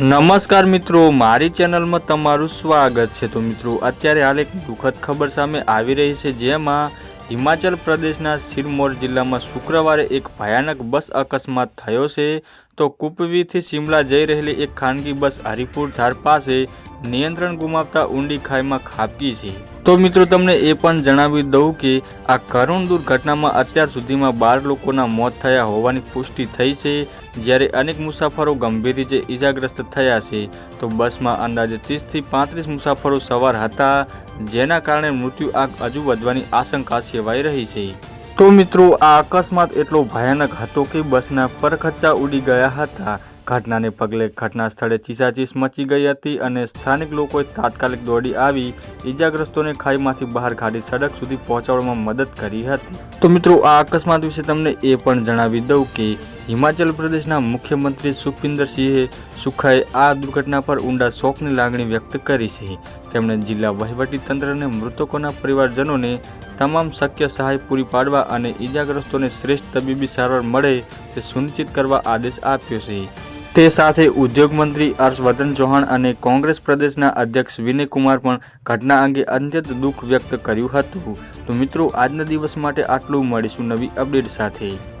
નમસ્કાર મિત્રો, મારી ચેનલમાં તમારું સ્વાગત છે. તો મિત્રો, અત્યારે હાલ એક દુઃખદ ખબર સામે આવી રહી છે, જેમાં હિમાચલ પ્રદેશના સિરમોર જિલ્લામાં શુક્રવારે એક ભયાનક બસ અકસ્માત થયો છે. તો કુપવીથી શિમલા જઈ રહેલી એક ખાનગી બસ હરિપુર ધાર પાસે નિયંત્રણ ગુમાવતા ઊંડી ખાઈમાં ખાબકી છે. તો મિત્રો તમને એ પણ જણાવી દઉં કે આ કરુણ દુર્ઘટનામાં અત્યાર સુધીમાં બાર લોકોના મોત થયા હોવાની પુષ્ટિ થઈ છે. જ્યારે અનેક મુસાફરો ગંભીર રીતે ઈજાગ્રસ્ત થયા છે, તો બસમાં અંદાજે ત્રીસથી પાંત્રીસ મુસાફરો સવાર હતા, જેના કારણે મૃત્યુ આંક હજુ વધવાની આશંકા સેવાઈ રહી છે. તો મિત્રો, આ અકસ્માત એટલો ભયાનક હતો કે બસના પરખચ્ચા ઉડી ગયા હતા. ઘટનાને પગલે ઘટના સ્થળે ચીસાચીસ મચી ગઈ હતી અને સ્થાનિક લોકોએ તાત્કાલિક દોડી આવી, ઈજાગ્રસ્તોને ખાઈમાંથી બહાર કાઢી સડક સુધી પહોંચાડવામાં મદદ કરી હતી. તો મિત્રો, આ અકસ્માત વિશે તમને એ પણ જણાવી દઉં કે હિમાચલ પ્રદેશના મુખ્યમંત્રી સુખવિન્દરસિંહે સુખાએ આ દુર્ઘટના પર ઊંડા શોકની લાગણી વ્યક્ત કરી છે. તેમણે જિલ્લા વહીવટીતંત્રને મૃતકોના પરિવારજનોને તમામ શક્ય સહાય પૂરી પાડવા અને ઈજાગ્રસ્તોને શ્રેષ્ઠ તબીબી સારવાર મળે તે સુનિશ્ચિત કરવા આદેશ આપ્યો છે. તે સાથે ઉદ્યોગ મંત્રી હર્ષવર્ધન ચૌહાણ અને કોંગ્રેસ પ્રદેશના અધ્યક્ષ વિનય કુમાર પણ ઘટના અંગે અત્યંત દુઃખ વ્યક્ત કર્યું હતું. તો મિત્રો, આજના દિવસ માટે આટલું. મળીશું નવી અપડેટ સાથે.